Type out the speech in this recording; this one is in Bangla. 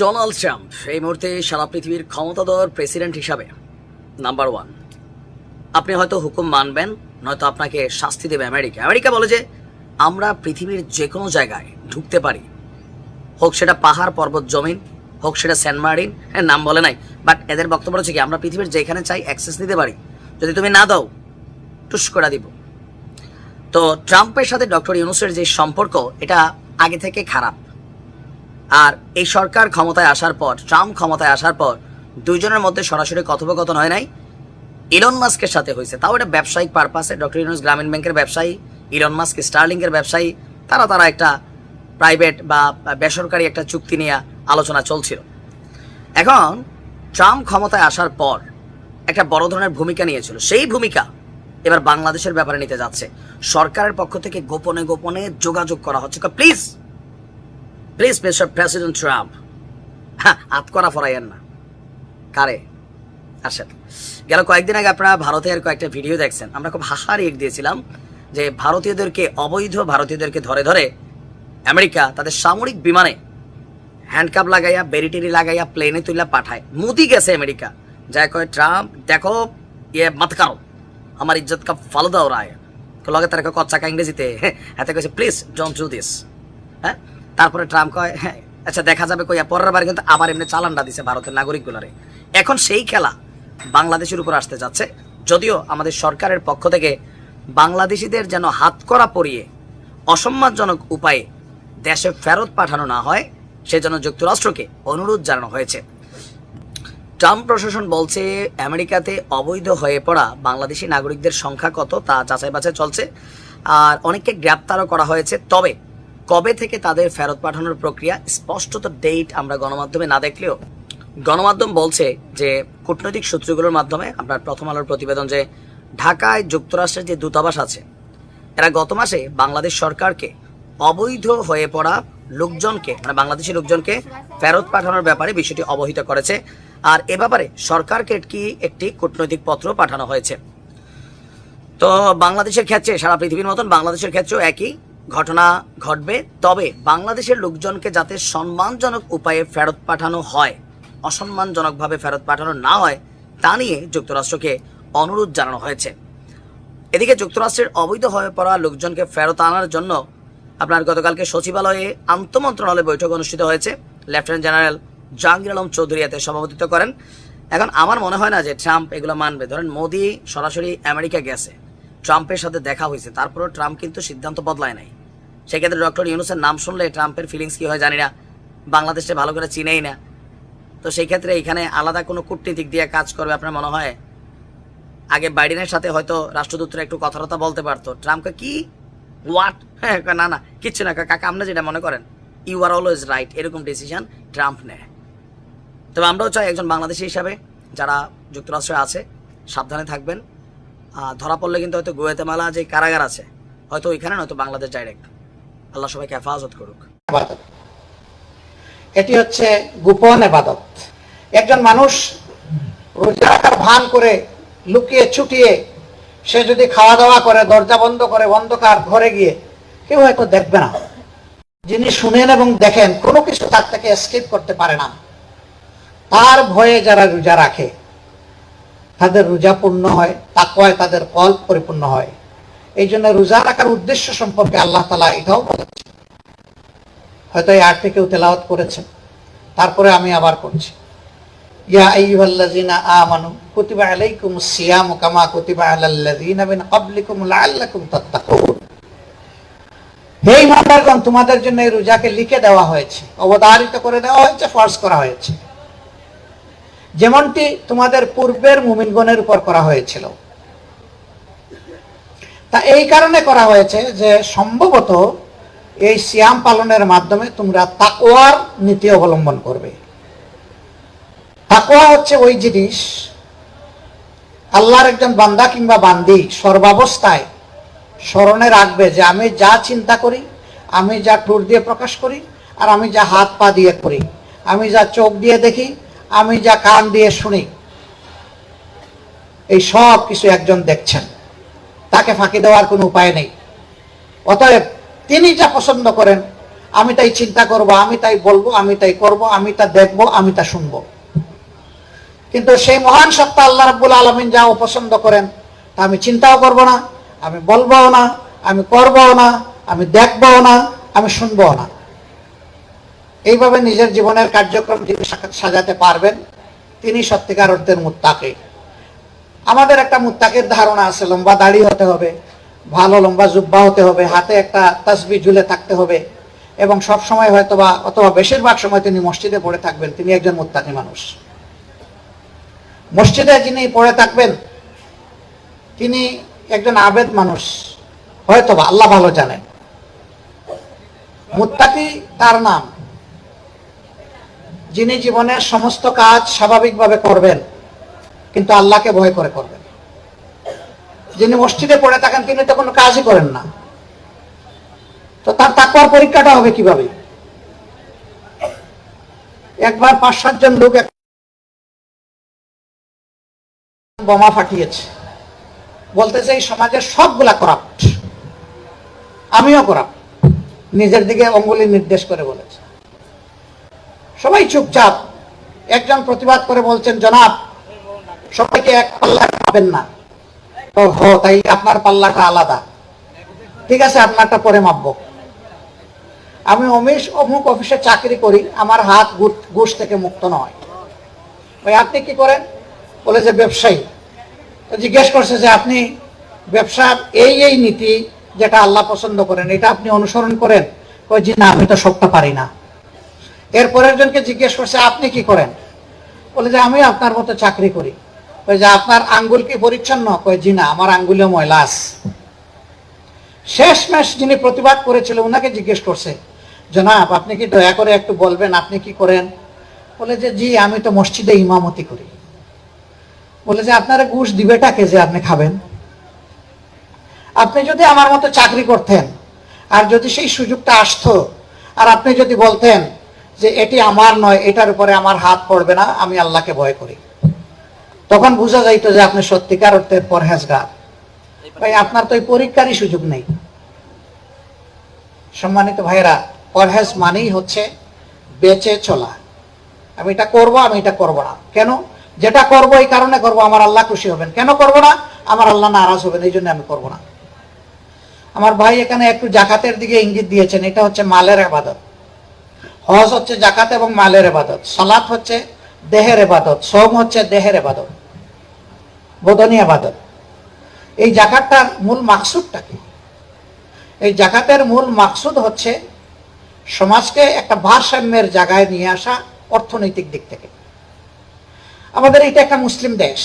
ডোনাল্ড ট্রাম্প, এই মুহূর্তে সারা পৃথিবীর ক্ষমতাধর প্রেসিডেন্ট হিসাবে নাম্বার ওয়ান। আপনি হয়তো হুকুম মানবেন, নয়তো আপনাকে শাস্তি দেবে আমেরিকা। আমেরিকা বলে যে, আমরা পৃথিবীর যে কোনো জায়গায় ঢুকতে পারি। হোক সেটা পাহাড়, পর্বত, জমিন, হোক সেটা সেন্ট হ্যাঁ নাম বলে নাই। বাট এদের বক্তব্য হচ্ছে কি, আমরা পৃথিবীর যেখানে চাই অ্যাক্সেস নিতে পারি। যদি তুমি না দাও, টুস করে দিব। তো ট্রাম্পের সাথে ডক্টর ইউনুসের যে সম্পর্ক, এটা আগে থেকে খারাপ। আর এই সরকার ক্ষমতায় আসার পর, ট্রাম্প ক্ষমতায় আসার পর, দুইজনের মধ্যে সরাসরি কথোপকথন হয় নাই। ইলন মাস্কের সাথে হয়েছে। তাও এটা ব্যবসায়িক পারপাসে ডক্টর ইউনুস গ্রামীণ ব্যাংকের ব্যবসায়ী, ইলন মাস্ক স্টার্লিংয়ের ব্যবসায়ী, তারা তারা একটা প্রাইভেট বা বেসরকারি একটা চুক্তি নিয়ে আলোচনা চলছিল। এখন ট্রাম্প ক্ষমতায় আসার পর একটা বড় ধরনের ভূমিকা নিয়েছিল। সেই ভূমিকা এবার বাংলাদেশের ব্যাপারে নিতে যাচ্ছে। সরকারের পক্ষ থেকে গোপনে গোপনে যোগাযোগ করা হচ্ছে। Please please mister president Trump হ্যাঁ করা ফরাইয়েন না। কারে? আসেন। গেল কয়েকদিন আগে আপনারা ভারতের কয়েকটা ভিডিও দেখছেন। আমরা খুব হাহারি দিয়েছিলাম যে ভারতীয়দেরকে, অবৈধ ভারতীয়দেরকে ধরে ধরে আমেরিকা তাদের সামরিক বিমানে হ্যান্ডকাপ লাগাইয়া, বেরিটেরি লাগাইয়া প্লেনে তুইলা পাঠায়। মোদি গেছে আমেরিকা। যা কয়, ট্রাম্প, দেখো ইয়ে মত আমার ইজ্জত কা দাও, রায়। লগে তার কচ্চা কা ইংরেজিতে হাতে কইছে প্লিজ ডোন্ট ডু দিস হ্যাঁ তারপরে ট্রাম্প কয় হ্যাঁ আচ্ছা দেখা যাবে কইয়া, পরের বার কিন্তু আবার এমনি চালানটা দিছে ভারতের নাগরিকগুলারে। এখন সেই খেলা বাংলাদেশের উপর আসতে যাচ্ছে। যদিও আমাদের সরকারের পক্ষ থেকে বাংলাদেশিদের যেন হাত করা পরিয়ে অসম্মানজনক উপায়ে দেশে ফেরত পাঠানো না হয়, সেজন্য যুক্তরাষ্ট্রকে অনুরোধ জানানো হয়েছে। ট্রাম্প প্রশাসন বলছে, আমেরিকাতে অবৈধ হয়ে পড়া বাংলাদেশি নাগরিকদের সংখ্যা কত তা যাচাই বাছাই চলছে। আর অনেককে গ্রেপ্তারও করা হয়েছে। তবে কবে থেকে তাদের ফেরত পাঠানোর প্রক্রিয়া, স্পষ্টত ডেট আমরা গণমাধ্যমে না দেখলেও গণমাধ্যম বলছে যে, কূটনৈতিক সূত্রগুলোর মাধ্যমে আপনার প্রথম আলোর প্রতিবেদন যে, ঢাকায় যুক্তরাষ্ট্রের যে দূতাবাস আছে, এরা গত মাসে বাংলাদেশ সরকারকে অবৈধ হয়ে পড়া লোকজনকে মানে বাংলাদেশি লোকজনকে ফেরত পাঠানোর ব্যাপারে বিষয়টি অবহিত করেছে। আর এ ব্যাপারে সরকারকে একটি কূটনৈতিক পত্র পাঠানো হয়েছে? তো বাংলাদেশের ক্ষেত্রে, সারা পৃথিবীর মতন বাংলাদেশের ক্ষেত্রেও একই ঘটনা ঘটবে। তবে বাংলাদেশের লোকজনকে যাতে সম্মানজনক উপায়ে ফেরত পাঠানো হয়, অসম্মানজনকভাবে ফেরত পাঠানো না হয়, তা নিয়ে যুক্তরাষ্ট্রকে অনুরোধ জানানো হয়েছে। এদিকে যুক্তরাষ্ট্রের অবৈধ হয়ে পড়া লোকজনকে ফেরত আনার জন্য আপনার গতকালকে সচিবালয়ে আন্তমন্ত্রণালয় বৈঠক অনুষ্ঠিত হয়েছে। লেফটেন্যান্ট জেনারেল জাহাঙ্গীর আলম চৌধুরী এতে সভাপতিত্ব করেন। এখন আমার মনে হয় না যে ট্রাম্প এগুলো মানবে। ধরেন মোদি সরাসরি আমেরিকা গেছে। ট্রাম্পের সাথে দেখা হয়েছে। তারপরেও ট্রাম্প কিন্তু সিদ্ধান্ত বদলায় নাই। সেক্ষেত্রে ডক্টর ইউনুসের নাম শুনলে ট্রাম্পের ফিলিংস কি হয় জানি না। বাংলাদেশে ভালো করে চিনেই না। তো সেই ক্ষেত্রে এখানে আলাদা কোনো কূটনীতিক দিয়ে কাজ করবে আপনার মনে হয়? আগে বাইডেনের সাথে হয়তো রাষ্ট্রদূতরা একটু কথাবার্তা বলতে পারতো। ট্রাম্পকে কি? হোয়াট হ্যাঁ না না, কিচ্ছু না। কাকা, আপনি যেটা মনে করেন ইউ আর অলওয়েজ রাইট এরকম ডিসিশন ট্রাম্প নেয়। তবে আমরাও চাই একজন বাংলাদেশি হিসাবে যারা যুক্তরাষ্ট্রে আছে, সাবধানে থাকবেন। ধরা পড়লে কিন্তু হয়তো গুয়েতেমালা যে কারাগার আছে, হয়তো ওইখানে নয়তো বাংলাদেশ ডাইরেক্ট আল্লাহ সবাইকে হেফাজত করুক। এটি হচ্ছে গোপন আবাদত। একজন মানুষ রোজা রাখার ভান করে লুকিয়ে ছুটিয়ে সে যদি খাওয়া দাওয়া করে, দরজা বন্ধ করে, অন্ধকার ঘরে গিয়ে, কেউ হয়তো দেখবে না। যিনি শুনেন এবং দেখেন, কোনো কিছু তার থেকে স্কিপ করতে পারে না। তার ভয়ে যারা রোজা রাখে, তাদের রোজা পূর্ণ হয়, তাকওয়ায় তাদের কল্প পরিপূর্ণ হয়। এই জন্য রোজা রাখার উদ্দেশ্য সম্পর্কে আল্লাহ তালা এটাও বলেছে হয়তো এই আয়াতটি কেউ তেলাওয়াত করেছেন তারপরে আমি আবার করছি ইয়া কুতিবা সিয়ামু কামা কুতিবা তাত্তাকুন। তোমাদের জন্য এই রোজাকে লিখে দেওয়া হয়েছে, অবধারিত করে দেওয়া হয়েছে, ফরজ করা হয়েছে। যেমনটি তোমাদের পূর্বের মুমিনগণের উপর করা হয়েছিল। তা এই কারণে করা হয়েছে যে সম্ভবত এই সিয়াম পালনের মাধ্যমে তোমরা তাকোয়ার নীতি অবলম্বন করবে। তাকোয়া হচ্ছে ওই জিনিস, আল্লাহর একজন বান্দা কিংবা বান্দি সর্বাবস্থায় স্মরণে রাখবে যে আমি যা চিন্তা করি, আমি যা ঠোঁট দিয়ে প্রকাশ করি, আর আমি যা হাত পা দিয়ে করি, আমি যা চোখ দিয়ে দেখি আমি যা কান দিয়ে শুনি, এই সব কিছু একজন দেখছেন। তাকে ফাঁকি দেওয়ার কোনো উপায় নেই। অতএব তিনি যা পছন্দ করেন, আমি তাই চিন্তা করব, আমি তাই বলব, আমি তাই করব, আমি তা দেখব, আমি তা শুনব। কিন্তু সেই মহান সত্তা আল্লাহ রাব্বুল আলমিন যা অপছন্দ করেন, তা আমি চিন্তাও করব না, আমি বলবও না, আমি করবও না, আমি দেখবও না, আমি শুনবও না। এইভাবে নিজের জীবনের কার্যক্রম তিনি সাজাতে পারবেন। তিনি সত্যিকার অর্থের মুত্তাকে। আমাদের একটা মুত্তাকের ধারণা আছে, লম্বা দাড়ি হতে হবে, ভালো লম্বা জুব্বা হতে হবে, হাতে একটা তসবি ঝুলে থাকতে হবে এবং সব সময় হয়তো বা অথবা বেশিরভাগ সময় তিনি মসজিদে পড়ে থাকবেন, তিনি একজন মুত্তাকি মানুষ। মসজিদে যিনি পড়ে থাকবেন, তিনি একজন আবেদ মানুষ হয়তো বা আল্লাহ ভালো জানেন মুত্তাকি তার নাম। যিনি জীবনের সমস্ত কাজ স্বাভাবিকভাবে করবেন, কিন্তু আল্লাহকে ভয় করে করবেন। যিনি মসজিদে পড়ে থাকেন, তিনি তো কোনো কাজই করেন না। তো তার তাকওয়ার পরীক্ষাটা হবে কীভাবে? একবার পাঁচ সাতজন লোক বোমা ফাটিয়েছে। বলতেছে, এই সমাজের সবগুলা করাপ্ট আমিও করাপ্ট নিজের দিকে অঙ্গুলি নির্দেশ করে বলেছে। সবাই চুপচাপ। একজন প্রতিবাদ করে বলছেন, জনাব, সবাইকে এক পাল্লা পাবেন না। তাই আপনার পাল্লাটা আলাদা। ঠিক আছে, আপনারটা পরে মাপবো। আমি অমিশ, অমুক অফিসে চাকরি করি, আমার হাত ঘুষ থেকে মুক্ত নয়। ওই আপনি কি করেন? বলে যে, ব্যবসায়ী। জিজ্ঞেস করছে যে, আপনি ব্যবসার এই এই নীতি, যেটা আল্লাহ পছন্দ করেন, এটা আপনি অনুসরণ করেন? কই জি না, আমি তো সবটা পারি না। এরপরের জনকে জিজ্ঞেস করছে, আপনি কি করেন? বলে যে, আমি আপনার মতো চাকরি করি। ওই যে, আপনার আঙ্গুল কি পরিচ্ছন্ন? কই জি না, আমার আঙ্গুলেও ময়লা আছে। শেষ ম্যাচ যিনি প্রতিবাদ করেছিল ওনাকে জিজ্ঞেস করছে, জনাব, আপনি কি দয়া করে একটু বলবেন, আপনি কি করেন? বলে যে, জি, আমি তো মসজিদে ইমামতি করি। বলে যে, আপনারা ঘুষ দিবেটাকে যে আপনি খাবেন? আপনি যদি আমার মতো চাকরি করতেন, আর যদি সেই সুযোগটা আসতো, আর আপনি যদি বলতেন যে এটি আমার নয়, এটার উপরে আমার হাত পড়বে না, আমি আল্লাহকে ভয় করি। তখন বোঝা যাইতো যে আপনি সত্যিকার অর্থের পরহেজগার। ভাই, আপনার তো এই পরীক্ষারই সুযোগ নেই। সম্মানিত ভাইরা পরহেজ মানেই হচ্ছে বেঁচে চলা। আমি এটা করব, আমি এটা করব না। কেন? যেটা করব, এই কারণে করব, আমার আল্লাহ খুশি হবেন। কেন করব না? আমার আল্লাহ নারাজ হবেন, এই জন্য আমি করব না। আমার ভাই এখানে একটু জাকাতের দিকে ইঙ্গিত দিয়েছেন, এটা হচ্ছে মালের আবাদত। হজ হচ্ছে জাকাত এবং মালের এবাদত সালাত হচ্ছে দেহের এবাদত সোম হচ্ছে দেহের এবাদত বোধনী আবাদত এই জাকাতটার মূল মাকসুদটা কি? এই জাকাতের মূল মাকসুদ হচ্ছে সমাজকে একটা ভারসাম্যের জায়গায় নিয়ে আসা অর্থনৈতিক দিক থেকে। আমাদের এটা একটা মুসলিম দেশ।